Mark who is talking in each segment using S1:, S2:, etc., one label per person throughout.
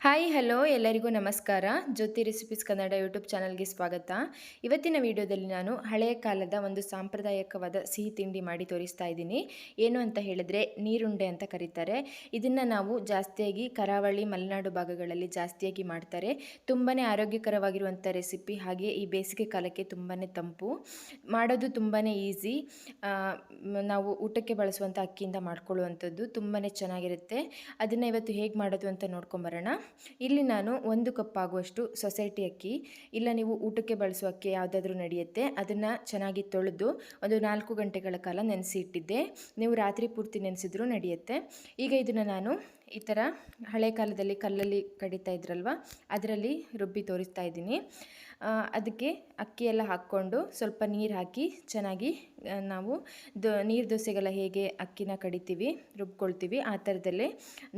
S1: Hi, hello, ಎಲ್ಲರಿಗೂ ನಮಸ್ಕಾರ. ಜ್ಯೋತಿ recipes Kannada YouTube ಚಾನಲ್ಗೆ ಸ್ವಾಗತ. ಇವತ್ತಿನ ವಿಡಿಯೋದಲ್ಲಿ ನಾನು ಹಳೆಯ ಕಾಲದ ಒಂದು ಸಾಂಪ್ರದಾಯಿಕವಾದ ಸಿಹಿ ತಿಂಡಿ ಮಾಡಿ ತೋರಿಸ್ತಾ ಇದ್ದೀನಿ. ಏನು ಅಂತ ಹೇಳಿದ್ರೆ ನೀರುಂಡೆ ಅಂತ ಕರೀತಾರೆ. ಇದನ್ನು ನಾವು ಜಾಸ್ತಿಯಾಗಿ ಕರಾವಳಿ, ಮಲೆನಾಡು ಭಾಗಗಳಲ್ಲಿ ಜಾಸ್ತಿಯಾಗಿ ಮಾಡ್ತಾರೆ. ತುಂಬಾ ಆರೋಗ್ಯಕರವಾಗಿರುವಂಥ ರೆಸಿಪಿ. ಹಾಗೆ ಈ ಬೇಸಿಗೆ ಕಾಲಕ್ಕೆ ತುಂಬಾ ತಂಪು. ಮಾಡೋದು ತುಂಬಾ ಈಸಿ. ನಾವು ಊಟಕ್ಕೆ ಬಳಸುವಂಥ ಅಕ್ಕಿಯಿಂದ ಮಾಡ್ಕೊಳ್ಳುವಂಥದ್ದು ತುಂಬಾ ಚೆನ್ನಾಗಿರುತ್ತೆ. ಅದನ್ನು ಇವತ್ತು ಹೇಗೆ ಮಾಡೋದು ಅಂತ ನೋಡ್ಕೊಂಬರೋಣ. ಇಲ್ಲಿ ನಾನು ಒಂದು ಕಪ್ ಆಗುವಷ್ಟು ಸೊಸೈಟಿ ಅಕ್ಕಿ. ಇಲ್ಲ, ನೀವು ಊಟಕ್ಕೆ ಬಳಸುವ ಅಕ್ಕಿ ಯಾವುದಾದ್ರೂ ನಡೆಯುತ್ತೆ. ಅದನ್ನು ಚೆನ್ನಾಗಿ ತೊಳೆದು ಒಂದು ನಾಲ್ಕು ಗಂಟೆಗಳ ಕಾಲ ನೆನೆಸಿ ಇಟ್ಟಿದ್ದೆ ನೀವು ರಾತ್ರಿ ಪೂರ್ತಿ ನೆನೆಸಿದ್ರೂ ನಡೆಯುತ್ತೆ. ಈಗ ಇದನ್ನು ನಾನು ಈ ಥರ ಹಳೆ ಕಾಲದಲ್ಲಿ ಕಲ್ಲಲ್ಲಿ ಕಡಿತಾ ಇದ್ರಲ್ವ? ಅದರಲ್ಲಿ ರುಬ್ಬಿ ತೋರಿಸ್ತಾ ಇದ್ದೀನಿ. ಅದಕ್ಕೆ ಅಕ್ಕಿ ಎಲ್ಲ ಹಾಕ್ಕೊಂಡು ಸ್ವಲ್ಪ ನೀರು ಹಾಕಿ ಚೆನ್ನಾಗಿ ನಾವು ದೊ, ನೀರು ದೋಸೆಗೆಲ್ಲ ಹೇಗೆ ಅಕ್ಕಿನ ಕಡಿತೀವಿ, ರುಬ್ಕೊಳ್ತೀವಿ, ಆ ಥರದಲ್ಲೇ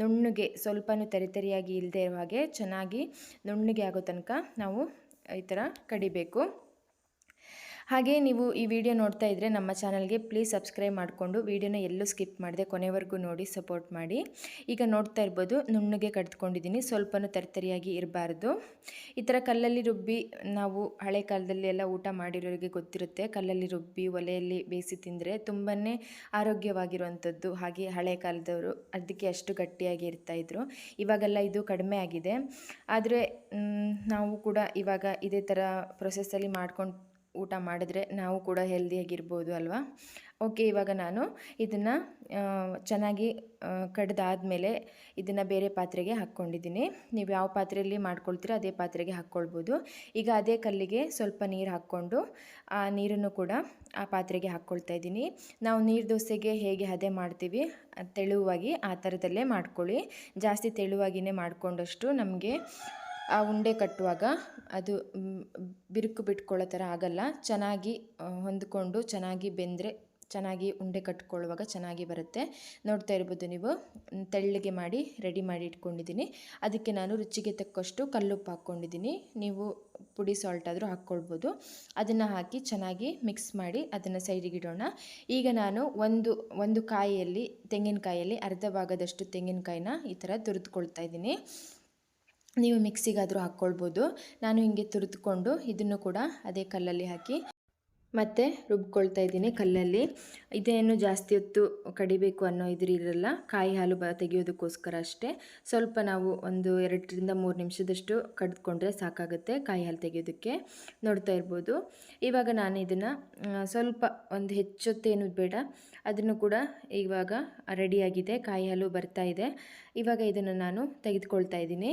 S1: ನುಣ್ಣಗೆ ಸ್ವಲ್ಪನೂ ತರಿತರಿಯಾಗಿ ಇಲ್ಲದೆ ಇರೋ ಹಾಗೆ ಚೆನ್ನಾಗಿ ನುಣ್ಣಗೆ ಆಗೋ ತನಕ ನಾವು ಈ ಥರ ಕಡಿಬೇಕು. ಹಾಗೆ ನೀವು ಈ ವಿಡಿಯೋ ನೋಡ್ತಾ ಇದ್ದರೆ ನಮ್ಮ ಚಾನಲ್ಗೆ ಪ್ಲೀಸ್ ಸಬ್ಸ್ಕ್ರೈಬ್ ಮಾಡಿಕೊಂಡು ವಿಡಿಯೋನ ಎಲ್ಲೂ ಸ್ಕಿಪ್ ಮಾಡಿದೆ ಕೊನೆವರೆಗೂ ನೋಡಿ ಸಪೋರ್ಟ್ ಮಾಡಿ. ಈಗ ನೋಡ್ತಾ ಇರ್ಬೋದು, ನುಣ್ಣಗೆ ಕಡ್ದುಕೊಂಡಿದ್ದೀನಿ, ಸ್ವಲ್ಪನೂ ತರ್ತರಿಯಾಗಿ ಇರಬಾರ್ದು. ಈ ಥರ ಕಲ್ಲಲ್ಲಿ ರುಬ್ಬಿ ನಾವು ಹಳೆ ಕಾಲದಲ್ಲಿ ಎಲ್ಲ ಊಟ ಮಾಡಿರೋರಿಗೆ ಗೊತ್ತಿರುತ್ತೆ, ಕಲ್ಲಲ್ಲಿ ರುಬ್ಬಿ ಒಲೆಯಲ್ಲಿ ಬೇಯಿಸಿ ತಿಂದರೆ ತುಂಬಾ ಆರೋಗ್ಯವಾಗಿರುವಂಥದ್ದು. ಹಾಗೆ ಹಳೆ ಕಾಲದವರು ಅದಕ್ಕೆ ಅಷ್ಟು ಗಟ್ಟಿಯಾಗಿ ಇರ್ತಾಯಿದ್ರು ಇವಾಗೆಲ್ಲ ಇದು ಕಡಿಮೆ ಆಗಿದೆ. ಆದರೆ ನಾವು ಕೂಡ ಇವಾಗ ಇದೇ ಥರ ಪ್ರೊಸೆಸ್ಸಲ್ಲಿ ಮಾಡ್ಕೊಂಡು ಊಟ ಮಾಡಿದ್ರೆ ನಾವು ಕೂಡ ಹೆಲ್ದಿಯಾಗಿರ್ಬೋದು ಅಲ್ವಾ? ಓಕೆ ಇವಾಗ ನಾನು ಇದನ್ನು ಚೆನ್ನಾಗಿ ಕಡ್ದಾದಮೇಲೆ ಇದನ್ನು ಬೇರೆ ಪಾತ್ರೆಗೆ ಹಾಕ್ಕೊಂಡಿದ್ದೀನಿ. ನೀವು ಯಾವ ಪಾತ್ರೆಯಲ್ಲಿ ಮಾಡ್ಕೊಳ್ತೀರೋ ಅದೇ ಪಾತ್ರೆಗೆ ಹಾಕ್ಕೊಳ್ಬೋದು. ಈಗ ಅದೇ ಕಲ್ಲಿಗೆ ಸ್ವಲ್ಪ ನೀರು ಹಾಕ್ಕೊಂಡು, ಆ ನೀರನ್ನು ಕೂಡ ಆ ಪಾತ್ರೆಗೆ ಹಾಕ್ಕೊಳ್ತಾ ಇದ್ದೀನಿ. ನಾವು ನೀರು ದೋಸೆಗೆ ಹೇಗೆ ಹದೆ ಮಾಡ್ತೀವಿ, ತೆಳುವಾಗಿ ಆ ಥರದಲ್ಲೇ ಮಾಡ್ಕೊಳ್ಳಿ. ಜಾಸ್ತಿ ತೆಳುವಾಗಿಯೇ ಮಾಡಿಕೊಂಡಷ್ಟು ನಮಗೆ ಆ ಉಂಡೆ ಕಟ್ಟುವಾಗ ಅದು ಬಿರುಕು ಬಿಟ್ಕೊಳ್ಳೋ ಥರ ಆಗಲ್ಲ. ಚೆನ್ನಾಗಿ ಹೊಂದ್ಕೊಂಡು ಚೆನ್ನಾಗಿ ಬೆಂದರೆ, ಚೆನ್ನಾಗಿ ಉಂಡೆ ಕಟ್ಕೊಳ್ಳುವಾಗ ಚೆನ್ನಾಗಿ ಬರುತ್ತೆ. ನೋಡ್ತಾ ಇರ್ಬೋದು ನೀವು. ತೆಳ್ಳಗೆ ಮಾಡಿ, ರೆಡಿ ಮಾಡಿ ಇಟ್ಕೊಂಡಿದ್ದೀನಿ. ಅದಕ್ಕೆ ನಾನು ರುಚಿಗೆ ತಕ್ಕಷ್ಟು ಕಲ್ಲುಪ್ಪು ಹಾಕ್ಕೊಂಡಿದ್ದೀನಿ. ನೀವು ಪುಡಿ ಸಾಲ್ಟ್ ಆದರೂ ಹಾಕ್ಕೊಳ್ಬೋದು. ಅದನ್ನು ಹಾಕಿ ಚೆನ್ನಾಗಿ ಮಿಕ್ಸ್ ಮಾಡಿ ಅದನ್ನು ಸೈಡಿಗೆ ಇಡೋಣ. ಈಗ ನಾನು ಒಂದು ಒಂದು ಕಾಯಿಯಲ್ಲಿ ತೆಂಗಿನಕಾಯಲ್ಲಿ ಅರ್ಧ ಭಾಗದಷ್ಟು ತೆಂಗಿನಕಾಯಿನ ಈ ಥರ ತುರಿದುಕೊಳ್ತಾ ಇದ್ದೀನಿ. ನೀವು ಮಿಕ್ಸಿಗಾದರೂ ಹಾಕ್ಕೊಳ್ಬೋದು. ನಾನು ಹಿಂಗೆ ತುರಿದುಕೊಂಡು ಇದನ್ನು ಕೂಡ ಅದೇ ಕಲ್ಲಲ್ಲಿ ಹಾಕಿ ಮತ್ತೆ ರುಬ್ಕೊಳ್ತಾ ಇದ್ದೀನಿ ಕಲ್ಲಲ್ಲಿ. ಇದೇನು ಜಾಸ್ತಿ ಹೊತ್ತು ಕಡಿಬೇಕು ಅನ್ನೋ ಇದ್ರ ಇರಲ್ಲ. ಕಾಯಿ ಹಾಲು ಬ ತೆಗೆಯೋದಕ್ಕೋಸ್ಕರ ಅಷ್ಟೇ. ಸ್ವಲ್ಪ ನಾವು ಒಂದು ಎರಡರಿಂದ ಮೂರು ನಿಮಿಷದಷ್ಟು ಕಡ್ದುಕೊಂಡ್ರೆ ಸಾಕಾಗುತ್ತೆ ಕಾಯಿ ಹಾಲು ತೆಗೆಯೋದಕ್ಕೆ. ನೋಡ್ತಾ ಇರ್ಬೋದು. ಇವಾಗ ನಾನು ಇದನ್ನು ಸ್ವಲ್ಪ ಒಂದು ಹೆಚ್ಚೊತ್ತೇನು ಬೇಡ. ಅದನ್ನು ಕೂಡ ಇವಾಗ ರೆಡಿಯಾಗಿದೆ. ಕಾಯಿ ಹಾಲು ಬರ್ತಾ ಇದೆ. ಇವಾಗ ಇದನ್ನು ನಾನು ತೆಗೆದುಕೊಳ್ತಾ ಇದ್ದೀನಿ.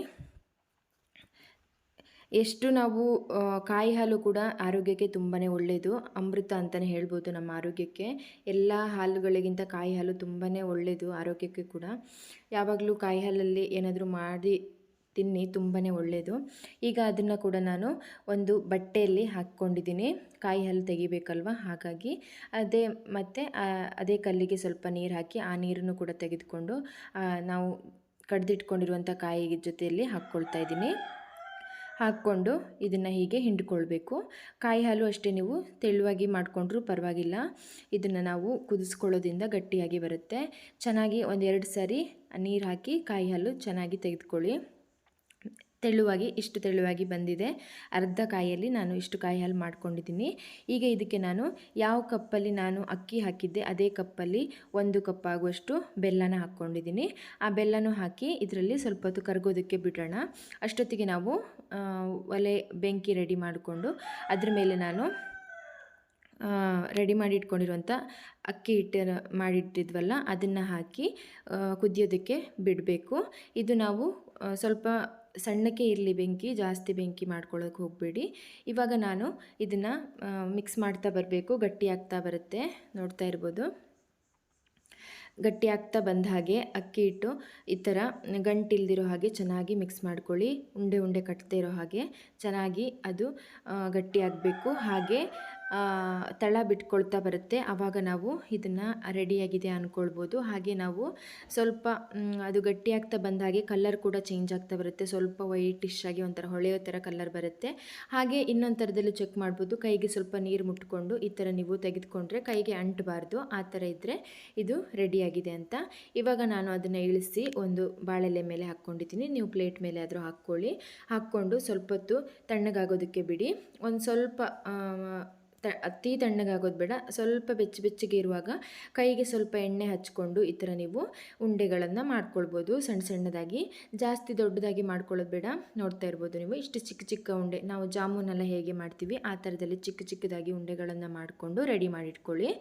S1: ಎಷ್ಟು ನಾವು ಕಾಯಿ ಹಾಲು ಕೂಡ ಆರೋಗ್ಯಕ್ಕೆ ತುಂಬಾ ಒಳ್ಳೆಯದು ಅಮೃತ ಅಂತಲೇ ಹೇಳ್ಬೋದು ನಮ್ಮ ಆರೋಗ್ಯಕ್ಕೆ. ಎಲ್ಲ ಹಾಲುಗಳಿಗಿಂತ ಕಾಯಿ ಹಾಲು ತುಂಬಾ ಒಳ್ಳೆಯದು ಆರೋಗ್ಯಕ್ಕೆ ಕೂಡ. ಯಾವಾಗಲೂ ಕಾಯಿ ಹಾಲಲ್ಲಿ ಏನಾದರೂ ಮಾಡಿ ತಿನ್ನಿ ತುಂಬಾ ಒಳ್ಳೆಯದು ಈಗ ಅದನ್ನು ಕೂಡ ನಾನು ಒಂದು ಬಟ್ಟೆಯಲ್ಲಿ ಹಾಕ್ಕೊಂಡಿದ್ದೀನಿ. ಕಾಯಿ ಹಾಲು ತೆಗಿಬೇಕಲ್ವ? ಹಾಗಾಗಿ ಅದೇ ಮತ್ತು ಅದೇ ಕಲ್ಲಿಗೆ ಸ್ವಲ್ಪ ನೀರು ಹಾಕಿ ಆ ನೀರನ್ನು ಕೂಡ ತೆಗೆದುಕೊಂಡು ನಾವು ಕಡ್ದಿಟ್ಕೊಂಡಿರುವಂಥ ಕಾಯಿ ಜೊತೆಯಲ್ಲಿ ಹಾಕ್ಕೊಳ್ತಾ ಇದ್ದೀನಿ. ಹಾಕ್ಕೊಂಡು ಇದನ್ನು ಹೀಗೆ ಹಿಂಡ್ಕೊಳ್ಬೇಕು. ಕಾಯಿ ಹಾಲು ಅಷ್ಟೇ ನೀವು ತೆಳುವಾಗಿ ಮಾಡಿಕೊಂಡ್ರೂ ಪರವಾಗಿಲ್ಲ. ಇದನ್ನು ನಾವು ಕುದಿಸ್ಕೊಳ್ಳೋದ್ರಿಂದ ಗಟ್ಟಿಯಾಗಿ ಬರುತ್ತೆ. ಚೆನ್ನಾಗಿ ಒಂದೆರಡು ಸಾರಿ ನೀರು ಹಾಕಿ ಕಾಯಿ ಹಾಲು ಚೆನ್ನಾಗಿ ತೆಗೆದುಕೊಳ್ಳಿ. ತೆಳುವಾಗಿ, ಇಷ್ಟು ತೆಳುವಾಗಿ ಬಂದಿದೆ. ಅರ್ಧ ಕಾಯಲ್ಲಿ ನಾನು ಇಷ್ಟು ಕಾಯಿ ಹಾಲು ಮಾಡ್ಕೊಂಡಿದ್ದೀನಿ. ಈಗ ಇದಕ್ಕೆ ನಾನು ಯಾವ ಕಪ್ಪಲ್ಲಿ ನಾನು ಅಕ್ಕಿ ಹಾಕಿದ್ದೆ, ಅದೇ ಕಪ್ಪಲ್ಲಿ ಒಂದು ಕಪ್ ಆಗುವಷ್ಟು ಬೆಲ್ಲನ ಹಾಕ್ಕೊಂಡಿದ್ದೀನಿ. ಆ ಬೆಲ್ಲನೂ ಹಾಕಿ ಇದರಲ್ಲಿ ಸ್ವಲ್ಪ ಹೊತ್ತು ಕರಗೋದಕ್ಕೆ ಬಿಡೋಣ. ಅಷ್ಟೊತ್ತಿಗೆ ನಾವು ಒಲೆ ಬೆಂಕಿ ರೆಡಿ ಮಾಡಿಕೊಂಡು ಅದ್ರ ಮೇಲೆ ನಾನು ರೆಡಿ ಮಾಡಿ ಇಟ್ಕೊಂಡಿರುವಂಥ ಅಕ್ಕಿ ಹಿಟ್ಟು ಮಾಡಿಟ್ಟಿದ್ವಲ್ಲ, ಅದನ್ನು ಹಾಕಿ ಕುದಿಯೋದಕ್ಕೆ ಬಿಡಬೇಕು. ಇದು ನಾವು ಸ್ವಲ್ಪ ಸಣ್ಣಕ್ಕೆ ಇರಲಿ ಬೆಂಕಿ, ಜಾಸ್ತಿ ಬೆಂಕಿ ಮಾಡ್ಕೊಳ್ಳೋಕೆ ಹೋಗಬೇಡಿ. ಇವಾಗ ನಾನು ಇದನ್ನು ಮಿಕ್ಸ್ ಮಾಡ್ತಾ ಬರಬೇಕು. ಗಟ್ಟಿ ಆಗ್ತಾ ಬರುತ್ತೆ. ನೋಡ್ತಾ ಇರ್ಬೋದು. ಗಟ್ಟಿ ಆಗ್ತಾ ಬಂದ ಹಾಗೆ ಅಕ್ಕಿ ಹಿಟ್ಟು ಈ ಥರ ಗಂಟಿಲ್ದಿರೋ ಹಾಗೆ ಚೆನ್ನಾಗಿ ಮಿಕ್ಸ್ ಮಾಡ್ಕೊಳ್ಳಿ. ಉಂಡೆ ಉಂಡೆ ಕಟ್ತಾ ಇರೋ ಹಾಗೆ ಚೆನ್ನಾಗಿ ಅದು ಗಟ್ಟಿಯಾಗಬೇಕು ಹಾಗೆ ತಳ ಬಿಟ್ಕೊಳ್ತಾ ಬರುತ್ತೆ. ಆವಾಗ ನಾವು ಇದನ್ನು ರೆಡಿಯಾಗಿದೆ ಅಂದ್ಕೊಳ್ಬೋದು ಹಾಗೆ ನಾವು ಸ್ವಲ್ಪ ಅದು ಗಟ್ಟಿಯಾಗ್ತಾ ಬಂದ ಹಾಗೆ ಕಲರ್ ಕೂಡ ಚೇಂಜ್ ಆಗ್ತಾ ಬರುತ್ತೆ. ಸ್ವಲ್ಪ ವೈಟಿಶ್ ಆಗಿ ಒಂಥರ ಹೊಳೆಯೋ ಥರ ಕಲರ್ ಬರುತ್ತೆ. ಹಾಗೆ ಇನ್ನೊಂದು ಥರದಲ್ಲಿ ಚೆಕ್ ಮಾಡ್ಬೋದು. ಕೈಗೆ ಸ್ವಲ್ಪ ನೀರು ಮುಟ್ಕೊಂಡು ಈ ಥರ ನೀವು ತೆಗೆದುಕೊಂಡ್ರೆ ಕೈಗೆ ಅಂಟಬಾರ್ದು. ಆ ಥರ ಇದ್ದರೆ ಇದು ರೆಡಿಯಾಗಿದೆ ಅಂತ. ಇವಾಗ ನಾನು ಅದನ್ನು ಇಳಿಸಿ ಒಂದು ಬಾಳೆಲೆ ಮೇಲೆ ಹಾಕ್ಕೊಂಡಿದ್ದೀನಿ. ನೀವು ಪ್ಲೇಟ್ ಮೇಲೆ ಆದರೂ ಹಾಕ್ಕೊಳ್ಳಿ. ಹಾಕ್ಕೊಂಡು ಸ್ವಲ್ಪ ಹೊತ್ತು ತಣ್ಣಗಾಗೋದಕ್ಕೆ ಬಿಡಿ. ಒಂದು ಸ್ವಲ್ಪ ತ, ಅತಿ ತಣ್ಣಗಾಗೋದು ಬೇಡ. ಸ್ವಲ್ಪ ಬೆಚ್ಚ ಬೆಚ್ಚಗೆ ಇರುವಾಗ ಕೈಗೆ ಸ್ವಲ್ಪ ಎಣ್ಣೆ ಹಚ್ಕೊಂಡು ಈ ಥರ ನೀವು ಉಂಡೆಗಳನ್ನು ಮಾಡ್ಕೊಳ್ಬೋದು. ಸಣ್ಣ ಸಣ್ಣದಾಗಿ. ಜಾಸ್ತಿ ದೊಡ್ಡದಾಗಿ ಮಾಡ್ಕೊಳ್ಳೋದು ಬೇಡ. ನೋಡ್ತಾ ಇರ್ಬೋದು ನೀವು. ಇಷ್ಟು ಚಿಕ್ಕ ಚಿಕ್ಕ ಉಂಡೆ, ನಾವು ಜಾಮೂನೆಲ್ಲ ಹೇಗೆ ಮಾಡ್ತೀವಿ, ಆ ಥರದಲ್ಲಿ ಚಿಕ್ಕ ಚಿಕ್ಕದಾಗಿ ಉಂಡೆಗಳನ್ನು ಮಾಡಿಕೊಂಡು ರೆಡಿ ಮಾಡಿಟ್ಕೊಳ್ಳಿ.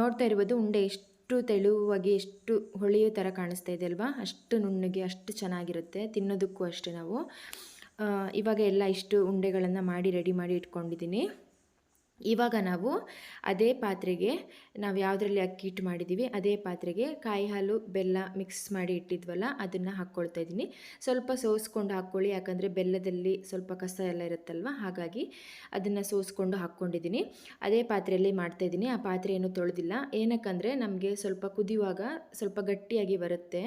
S1: ನೋಡ್ತಾ ಇರ್ಬೋದು ಉಂಡೆ ಎಷ್ಟು ತೆಳುವಾಗಿ, ಎಷ್ಟು ಹೊಳೆಯೋ ಥರ ಕಾಣಿಸ್ತಾ ಇದೆ ಅಲ್ವಾ? ಅಷ್ಟು ನುಣ್ಣಗೆ, ಅಷ್ಟು ಚೆನ್ನಾಗಿರುತ್ತೆ. ತಿನ್ನೋದಕ್ಕೂ ಅಷ್ಟೇ ನಾವು. ಇವಾಗ ಎಲ್ಲ ಇಷ್ಟು ಉಂಡೆಗಳನ್ನು ಮಾಡಿ ರೆಡಿ ಮಾಡಿ ಇಟ್ಕೊಂಡಿದ್ದೀನಿ. ಇವಾಗ ನಾವು ಅದೇ ಪಾತ್ರೆಗೆ ನಾವು ಯಾವುದರಲ್ಲಿ ಅಕ್ಕಿ ಹಿಟ್ಟು ಮಾಡಿದ್ದೀವಿ ಅದೇ ಪಾತ್ರೆಗೆ ಕಾಯಿ ಹಾಲು ಬೆಲ್ಲ ಮಿಕ್ಸ್ ಮಾಡಿ ಇಟ್ಟಿದ್ವಲ್ಲ, ಅದನ್ನು ಹಾಕ್ಕೊಳ್ತಾ ಇದ್ದೀನಿ. ಸ್ವಲ್ಪ ಸೋಸ್ಕೊಂಡು ಹಾಕ್ಕೊಳ್ಳಿ ಯಾಕಂದರೆ ಬೆಲ್ಲದಲ್ಲಿ ಸ್ವಲ್ಪ ಕಸ ಎಲ್ಲ ಇರುತ್ತಲ್ವ, ಹಾಗಾಗಿ ಅದನ್ನು ಸೋಸ್ಕೊಂಡು ಹಾಕ್ಕೊಂಡಿದ್ದೀನಿ ಅದೇ ಪಾತ್ರೆಯಲ್ಲಿ ಮಾಡ್ತಾಯಿದ್ದೀನಿ ಆ ಪಾತ್ರೆ ಏನು ತೊಳೆದಿಲ್ಲ. ಏನಕ್ಕಂದರೆ ನಮಗೆ ಸ್ವಲ್ಪ ಕುದಿಯುವಾಗ ಸ್ವಲ್ಪ ಗಟ್ಟಿಯಾಗಿ ಬರುತ್ತೆ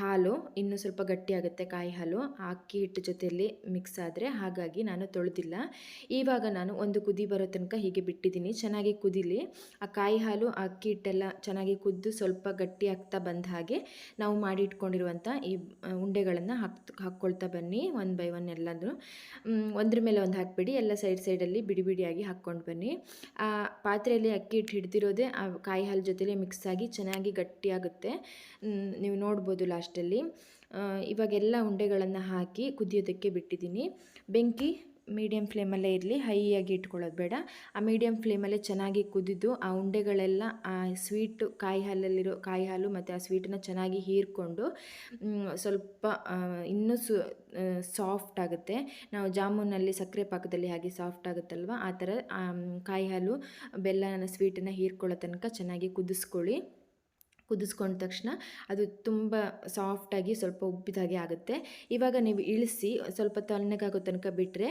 S1: ಹಾಲು, ಇನ್ನೂ ಸ್ವಲ್ಪ ಗಟ್ಟಿಯಾಗುತ್ತೆ ಕಾಯಿ ಹಾಲು ಅಕ್ಕಿ ಹಿಟ್ಟು ಜೊತೆಯಲ್ಲಿ ಮಿಕ್ಸ್ ಆದರೆ, ಹಾಗಾಗಿ ನಾನು ತೊಳೆದಿಲ್ಲ. ಇವಾಗ ನಾನು ಒಂದು ಕುದಿ ಬರೋ ತನಕ ಹೀಗೆ ಬಿಟ್ಟಿದ್ದೀನಿ, ಚೆನ್ನಾಗಿ ಕುದಿಲಿ, ಆ ಹಾಲು ಅಕ್ಕಿ ಹಿಟ್ಟೆಲ್ಲ ಚೆನ್ನಾಗಿ ಕುದ್ದು ಸ್ವಲ್ಪ ಗಟ್ಟಿ ಆಗ್ತಾ ಬಂದ ಹಾಗೆ ನಾವು ಮಾಡಿ ಇಟ್ಕೊಂಡಿರುವಂಥ ಈ ಉಂಡೆಗಳನ್ನು ಹಾಕ್ ಹಾಕ್ಕೊಳ್ತಾ ಬನ್ನಿ ಒನ್ ಬೈ ಒನ್ ಎಲ್ಲದೂ ಒಂದ್ರ ಮೇಲೆ ಒಂದು ಹಾಕ್ಬಿಡಿ. ಎಲ್ಲ ಸೈಡ್ ಸೈಡಲ್ಲಿ ಬಿಡಿ ಬಿಡಿಯಾಗಿ ಹಾಕ್ಕೊಂಡು ಬನ್ನಿ. ಆ, ಪಾತ್ರೆಯಲ್ಲಿ ಅಕ್ಕಿ ಹಿಟ್ಟು ಹಿಡ್ದಿರೋದೇ ಆ ಕಾಯಿ ಹಾಲು ಜೊತೆಲಿ ಮಿಕ್ಸ್ ಆಗಿ ಚೆನ್ನಾಗಿ ಗಟ್ಟಿಯಾಗುತ್ತೆ ನೀವು ನೋಡ್ಬೋದು ಲಾಸ್ಟಲ್ಲಿ. ಇವಾಗೆಲ್ಲ ಉಂಡೆಗಳನ್ನು ಹಾಕಿ ಕುದಿಯೋದಕ್ಕೆ ಬಿಟ್ಟಿದ್ದೀನಿ. ಬೆಂಕಿ ಮೀಡಿಯಮ್ ಫ್ಲೇಮಲ್ಲೇ ಇರಲಿ ಹೈಯಾಗಿ ಇಟ್ಕೊಳ್ಳೋದು ಬೇಡ. ಆ ಮೀಡಿಯಮ್ ಫ್ಲೇಮಲ್ಲೇ ಚೆನ್ನಾಗಿ ಕುದಿದು, ಆ ಉಂಡೆಗಳೆಲ್ಲ, ಆ ಸ್ವೀಟು ಕಾಯಿ ಹಾಲಲ್ಲಿರೋ ಕಾಯಿ ಹಾಲು ಮತ್ತು ಆ ಸ್ವೀಟನ್ನ ಚೆನ್ನಾಗಿ ಹೀರ್ಕೊಂಡು ಸ್ವಲ್ಪ ಇನ್ನೂ ಸಾಫ್ಟ್ ಆಗುತ್ತೆ. ನಾವು ಜಾಮೂನಲ್ಲಿ ಸಕ್ಕರೆ ಪಾಕದಲ್ಲಿ ಹಾಗೆ ಸಾಫ್ಟ್ ಆಗುತ್ತಲ್ವ? ಆ ಥರ ಕಾಯಿ ಹಾಲು, ಬೆಲ್ಲನ ಸ್ವೀಟನ್ನು ಹೀರ್ಕೊಳ್ಳೋ ತನಕ ಚೆನ್ನಾಗಿ ಕುದಿಸ್ಕೊಳ್ಳಿ. ಕುದಿಸ್ಕೊಂಡ ತಕ್ಷಣ ಅದು ತುಂಬ ಸಾಫ್ಟಾಗಿ ಸ್ವಲ್ಪ ಉಬ್ಬಿದ ಹಾಗೆ ಆಗುತ್ತೆ. ಇವಾಗ ನೀವು ಇಳಿಸಿ ಸ್ವಲ್ಪ ತಣ್ಣಗಾಗೋ ತನಕ ಬಿಟ್ಟರೆ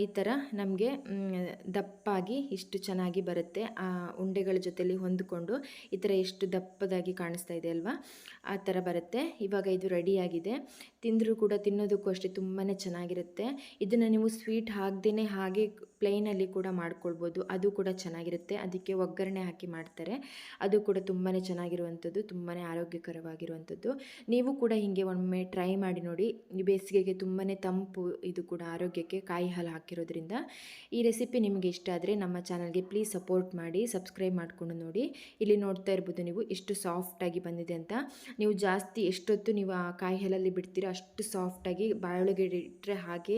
S1: ಈ ಥರ ನಮಗೆ ದಪ್ಪಾಗಿ ಇಷ್ಟು ಚೆನ್ನಾಗಿ ಬರುತ್ತೆ. ಆ, ಉಂಡೆಗಳ ಜೊತೆಯಲ್ಲಿ ಹೊಂದಿಕೊಂಡು ಈ ಥರ ಎಷ್ಟು ದಪ್ಪದಾಗಿ ಕಾಣಿಸ್ತಾ ಇದೆ ಅಲ್ವಾ? ಆ ಥರ ಬರುತ್ತೆ. ಇವಾಗ ಇದು ರೆಡಿಯಾಗಿದೆ ತಿಂದರೂ ಕೂಡ ತಿನ್ನೋದಕ್ಕೂ ಅಷ್ಟೇ ತುಂಬಾ ಚೆನ್ನಾಗಿರುತ್ತೆ. ಇದನ್ನು ನೀವು ಸ್ವೀಟ್ ಹಾಕ್ದೇ ಹಾಗೆ ಪ್ಲೈನಲ್ಲಿ ಕೂಡ ಮಾಡ್ಕೊಳ್ಬೋದು. ಅದು ಕೂಡ ಚೆನ್ನಾಗಿರುತ್ತೆ. ಅದಕ್ಕೆ ಒಗ್ಗರಣೆ ಹಾಕಿ ಮಾಡ್ತಾರೆ. ಅದು ಕೂಡ ತುಂಬಾ ಚೆನ್ನಾಗಿರುವಂಥದ್ದು ತುಂಬಾ ಆರೋಗ್ಯಕರವಾಗಿರುವಂಥದ್ದು. ನೀವು ಕೂಡ ಹೀಗೆ ಒಮ್ಮೆ ಟ್ರೈ ಮಾಡಿ ನೋಡಿ. ಬೇಸಿಗೆಗೆ ತುಂಬಾ ತಂಪು ಇದು ಕೂಡ ಆರೋಗ್ಯಕ್ಕೆ ಕಾಯಿ ಹಾಲು ಹಾಕಿರೋದ್ರಿಂದ ಈ ರೆಸಿಪಿ ನಿಮಗೆ ಇಷ್ಟ ಆದರೆ ನಮ್ಮ ಚಾನಲ್ಗೆ ಪ್ಲೀಸ್ ಸಪೋರ್ಟ್ ಮಾಡಿ ಸಬ್ಸ್ಕ್ರೈಬ್ ಮಾಡಿಕೊಂಡು ನೋಡಿ. ಇಲ್ಲಿ ನೋಡ್ತಾ ಇರ್ಬೋದು ನೀವು ಎಷ್ಟು ಸಾಫ್ಟಾಗಿ ಬಂದಿದೆ ಅಂತ. ನೀವು ಜಾಸ್ತಿ ಎಷ್ಟೊತ್ತು ನೀವು ಆ ಕಾಯಿ ಹಾಲಲ್ಲಿ ಬಿಡ್ತೀರೋ ಅಷ್ಟು ಸಾಫ್ಟಾಗಿ ಬಾಯೊಳಗೆ ಇಟ್ಟರೆ ಹಾಗೆ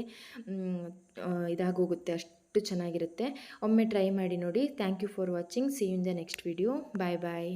S1: ಇದಾಗೋಗುತ್ತೆ ಅಷ್ಟು ಅಷ್ಟು ಚೆನ್ನಾಗಿರುತ್ತೆ. ಒಮ್ಮೆ ಟ್ರೈ ಮಾಡಿ ನೋಡಿ. Thank you for watching see in the next video bye bye